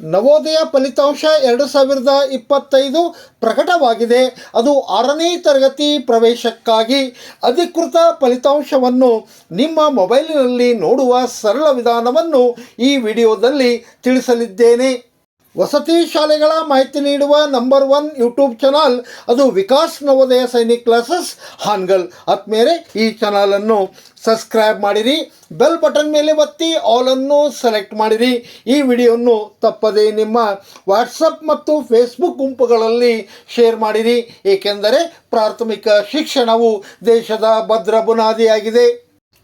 ನವೋದಯ ಫಲಿತಾಂಶ ಎರಡು ಸಾವಿರದ ಇಪ್ಪತ್ತೈದು ಪ್ರಕಟವಾಗಿದೆ. ಅದು ಆರನೇ ತರಗತಿ ಪ್ರವೇಶಕ್ಕಾಗಿ ಅಧಿಕೃತ ಫಲಿತಾಂಶವನ್ನು ನಿಮ್ಮ ಮೊಬೈಲಿನಲ್ಲಿ ನೋಡುವ ಸರಳ ವಿಧಾನವನ್ನು ಈ ವಿಡಿಯೋದಲ್ಲಿ ತಿಳಿಸಲಿದ್ದೇನೆ. ವಸತಿ ಶಾಲೆಗಳ ಮಾಹಿತಿ ನೀಡುವ ನಂಬರ್ ಒನ್ ಯೂಟ್ಯೂಬ್ ಚಾನಲ್ ಅದು ವಿಕಾಸ್ ನವೋದಯ ಸೈನಿಕ್ ಕ್ಲಾಸಸ್. ಹಾನ್ಗಲ್ ಆದ್ಮೇಲೆ ಈ ಚಾನಲನ್ನು ಸಬ್ಸ್ಕ್ರೈಬ್ ಮಾಡಿರಿ ಬೆಲ್ ಬಟನ್ ಮೇಲೆ ಒತ್ತಿ ಆಲನ್ನು ಸೆಲೆಕ್ಟ್ ಮಾಡಿರಿ. ಈ ವಿಡಿಯೋವನ್ನು ತಪ್ಪದೇ ನಿಮ್ಮ ವಾಟ್ಸಪ್ ಮತ್ತು ಫೇಸ್ಬುಕ್ ಗುಂಪುಗಳಲ್ಲಿ ಶೇರ್ ಮಾಡಿರಿ. ಏಕೆಂದರೆ ಪ್ರಾಥಮಿಕ ಶಿಕ್ಷಣವು ದೇಶದ ಭದ್ರ ಬುನಾದಿಯಾಗಿದೆ.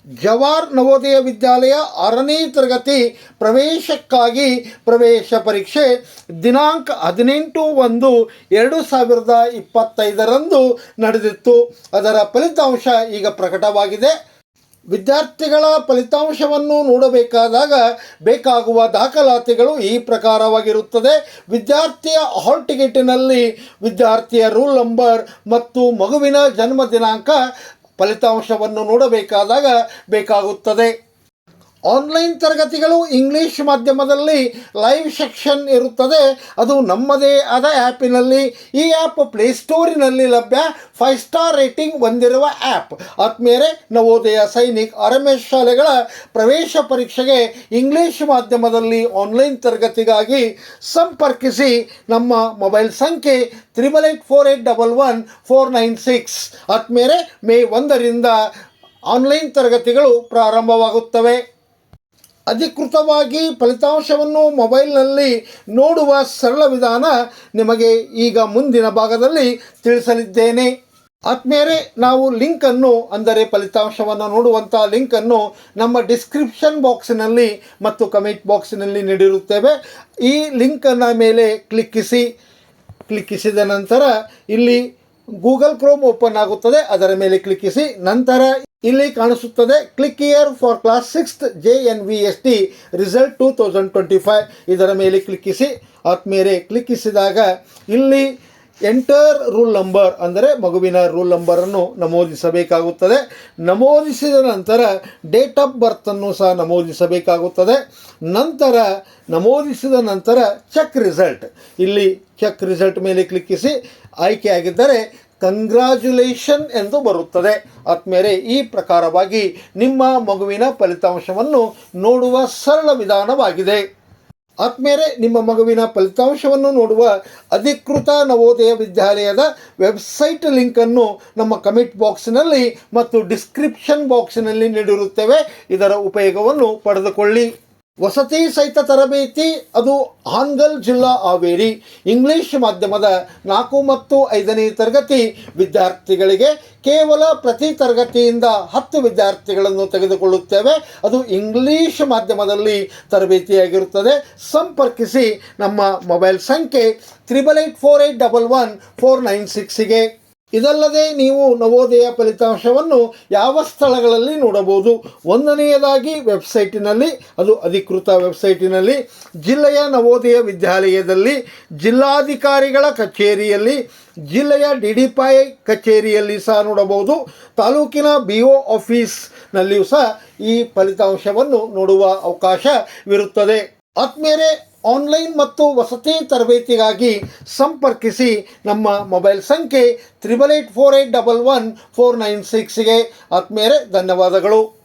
ಜವಾರ್ ನವೋದಯ ವಿದ್ಯಾಲಯ ಆರನೇ ತರಗತಿ ಪ್ರವೇಶಕ್ಕಾಗಿ ಪ್ರವೇಶ ಪರೀಕ್ಷೆ ದಿನಾಂಕ ಹದಿನೆಂಟು ಒಂದು ಎರಡು ಸಾವಿರದ ಇಪ್ಪತ್ತೈದರಂದು ನಡೆದಿತ್ತು. ಅದರ ಫಲಿತಾಂಶ ಈಗ ಪ್ರಕಟವಾಗಿದೆ. ವಿದ್ಯಾರ್ಥಿಗಳ ಫಲಿತಾಂಶವನ್ನು ನೋಡಬೇಕಾದಾಗ ಬೇಕಾಗುವ ದಾಖಲಾತಿಗಳು ಈ ಪ್ರಕಾರವಾಗಿರುತ್ತದೆ. ವಿದ್ಯಾರ್ಥಿಯ ಹಾಲ್ ಟಿಕೆಟಿನಲ್ಲಿ ವಿದ್ಯಾರ್ಥಿಯ ರೂಲ್ ನಂಬರ್ ಮತ್ತು ಮಗುವಿನ ಜನ್ಮ ದಿನಾಂಕ ಫಲಿತಾಂಶವನ್ನು ನೋಡಬೇಕಾದಾಗ ಬೇಕಾಗುತ್ತದೆ. ಆನ್ಲೈನ್ ತರಗತಿಗಳು ಇಂಗ್ಲೀಷ್ ಮಾಧ್ಯಮದಲ್ಲಿ ಲೈವ್ ಸೆಕ್ಷನ್ ಇರುತ್ತದೆ. ಅದು ನಮ್ಮದೇ ಆದ ಆ್ಯಪಿನಲ್ಲಿ ಈ ಆ್ಯಪ್ ಪ್ಲೇಸ್ಟೋರಿನಲ್ಲಿ ಲಭ್ಯ. ಫೈವ್ ಸ್ಟಾರ್ ರೇಟಿಂಗ್ ಹೊಂದಿರುವ ಆ್ಯಪ್ ಆದ್ಮೇಲೆ ನವೋದಯ ಸೈನಿಕ್ ಅರಮೇಶ್ ಶಾಲೆಗಳ ಪ್ರವೇಶ ಪರೀಕ್ಷೆಗೆ ಇಂಗ್ಲೀಷ್ ಮಾಧ್ಯಮದಲ್ಲಿ ಆನ್ಲೈನ್ ತರಗತಿಗಾಗಿ ಸಂಪರ್ಕಿಸಿ. ನಮ್ಮ ಮೊಬೈಲ್ ಸಂಖ್ಯೆ triple eight four eight double one four nine six ಆದ್ಮೇಲೆ ಮೇ ಒಂದರಿಂದ ಆನ್ಲೈನ್ ತರಗತಿಗಳು ಪ್ರಾರಂಭವಾಗುತ್ತವೆ. ಅಧಿಕೃತವಾಗಿ ಫಲಿತಾಂಶವನ್ನು ಮೊಬೈಲ್ನಲ್ಲಿ ನೋಡುವ ಸರಳ ವಿಧಾನ ನಿಮಗೆ ಈಗ ಮುಂದಿನ ಭಾಗದಲ್ಲಿ ತಿಳಿಸಲಿದ್ದೇನೆ. ಆತ್ಮೇಲೆ ನಾವು ಲಿಂಕನ್ನು ಅಂದರೆ ಫಲಿತಾಂಶವನ್ನು ನೋಡುವಂಥ ಲಿಂಕನ್ನು ನಮ್ಮ ಡಿಸ್ಕ್ರಿಪ್ಷನ್ ಬಾಕ್ಸಿನಲ್ಲಿ ಮತ್ತು ಕಮೆಂಟ್ ಬಾಕ್ಸಿನಲ್ಲಿ ನೀಡಿರುತ್ತೇವೆ. ಈ ಲಿಂಕನ್ನು ಮೇಲೆ ಕ್ಲಿಕ್ಕಿಸಿ. ಕ್ಲಿಕ್ಕಿಸಿದ ನಂತರ ಇಲ್ಲಿ ಗೂಗಲ್ ಕ್ರೋಮ್ ಓಪನ್ ಆಗುತ್ತದೆ, ಅದರ ಮೇಲೆ ಕ್ಲಿಕ್ಕಿಸಿ, ನಂತರ ಇಲ್ಲಿ ಕಾಣಿಸುತ್ತದೆ click here for class sixth J N V S T result two thousand twenty five ಇದರ ಮೇಲೆ ಕ್ಲಿಕ್ಕಿಸಿ ಆದ್ಮೇಲೆ ಕ್ಲಿಕ್ಕಿಸಿದಾಗ ಇಲ್ಲಿ ಎಂಟರ್ ರೂಲ್ ನಂಬರ್ ಅಂದರೆ ಮಗುವಿನ ರೂಲ್ ನಂಬರನ್ನು ನಮೂದಿಸಬೇಕಾಗುತ್ತದೆ. ನಮೂದಿಸಿದ ನಂತರ ಡೇಟ್ ಆಫ್ ಬರ್ತನ್ನು ಸಹ ನಮೂದಿಸಬೇಕಾಗುತ್ತದೆ. ನಂತರ ನಮೂದಿಸಿದ ನಂತರ ಚೆಕ್ ರಿಸಲ್ಟ್ ಇಲ್ಲಿ ಚೆಕ್ ರಿಸಲ್ಟ್ ಮೇಲೆ ಕ್ಲಿಕ್ಕಿಸಿ ಆಯ್ಕೆಯಾಗಿದ್ದರೆ ಕಂಗ್ರ್ಯಾಚುಲೇಷನ್ ಎಂದು ಬರುತ್ತದೆ. ಆದ್ಮೇಲೆ ಈ ಪ್ರಕಾರವಾಗಿ ನಿಮ್ಮ ಮಗುವಿನ ಫಲಿತಾಂಶವನ್ನು ನೋಡುವ ಸರಳ ವಿಧಾನವಾಗಿದೆ. ಆದ್ಮೇಲೆ ನಿಮ್ಮ ಮಗುವಿನ ಫಲಿತಾಂಶವನ್ನು ನೋಡುವ ಅಧಿಕೃತ ನವೋದಯ ವಿದ್ಯಾಲಯದ ವೆಬ್ಸೈಟ್ ಲಿಂಕನ್ನು ನಮ್ಮ ಕಮೆಂಟ್ ಬಾಕ್ಸ್ನಲ್ಲಿ ಮತ್ತು ಡಿಸ್ಕ್ರಿಪ್ಷನ್ ಬಾಕ್ಸ್ನಲ್ಲಿ ನೀಡಿರುತ್ತೇವೆ. ಇದರ ಉಪಯೋಗವನ್ನು ಪಡೆದುಕೊಳ್ಳಿ. ವಸತಿ ಸಹಿತ ತರಬೇತಿ, ಅದು ಹಾನ್ಗಲ್ ಜಿಲ್ಲಾ ಹಾವೇರಿ. ಇಂಗ್ಲಿಷ್ ಮಾಧ್ಯಮದ ನಾಲ್ಕು ಮತ್ತು ಐದನೇ ತರಗತಿ ವಿದ್ಯಾರ್ಥಿಗಳಿಗೆ ಕೇವಲ ಪ್ರತಿ ತರಗತಿಯಿಂದ ಹತ್ತು ವಿದ್ಯಾರ್ಥಿಗಳನ್ನು ತೆಗೆದುಕೊಳ್ಳುತ್ತೇವೆ. ಅದು ಇಂಗ್ಲಿಷ್ ಮಾಧ್ಯಮದಲ್ಲಿ ತರಬೇತಿಯಾಗಿರುತ್ತದೆ. ಸಂಪರ್ಕಿಸಿ ನಮ್ಮ ಮೊಬೈಲ್ ಸಂಖ್ಯೆ triple eight four eight double one four nine ಸಿಕ್ಸಿಗೆ ಇದಲ್ಲದೆ ನೀವು ನವೋದಯ ಫಲಿತಾಂಶವನ್ನು ಯಾವ ಸ್ಥಳಗಳಲ್ಲಿ ನೋಡಬಹುದು? ಒಂದನೆಯದಾಗಿ ವೆಬ್ಸೈಟಿನಲ್ಲಿ, ಅದು ಅಧಿಕೃತ ವೆಬ್ಸೈಟಿನಲ್ಲಿ, ಜಿಲ್ಲೆಯ ನವೋದಯ ವಿದ್ಯಾಲಯದಲ್ಲಿ, ಜಿಲ್ಲಾಧಿಕಾರಿಗಳ ಕಚೇರಿಯಲ್ಲಿ, ಜಿಲ್ಲೆಯ ಡಿ ಡಿ ಪಾಯ್ ಕಚೇರಿಯಲ್ಲಿ ಸಹ ನೋಡಬಹುದು. ತಾಲೂಕಿನ ಬಿ ಒ ಆಫೀಸ್ನಲ್ಲಿಯೂ ಸಹ ಈ ಫಲಿತಾಂಶವನ್ನು ನೋಡುವ ಅವಕಾಶವಿರುತ್ತದೆ ಆದ್ಮೇಲೆ ಆನ್ಲೈನ್ ಮತ್ತು ವಸತಿ ತರಬೇತಿಗಾಗಿ ಸಂಪರ್ಕಿಸಿ ನಮ್ಮ ಮೊಬೈಲ್ ಸಂಖ್ಯೆ triple eight four eight double one four nine ಸಿಕ್ಸ್ಗೆ ಆತ್ಮೇರೆ ಧನ್ಯವಾದಗಳು.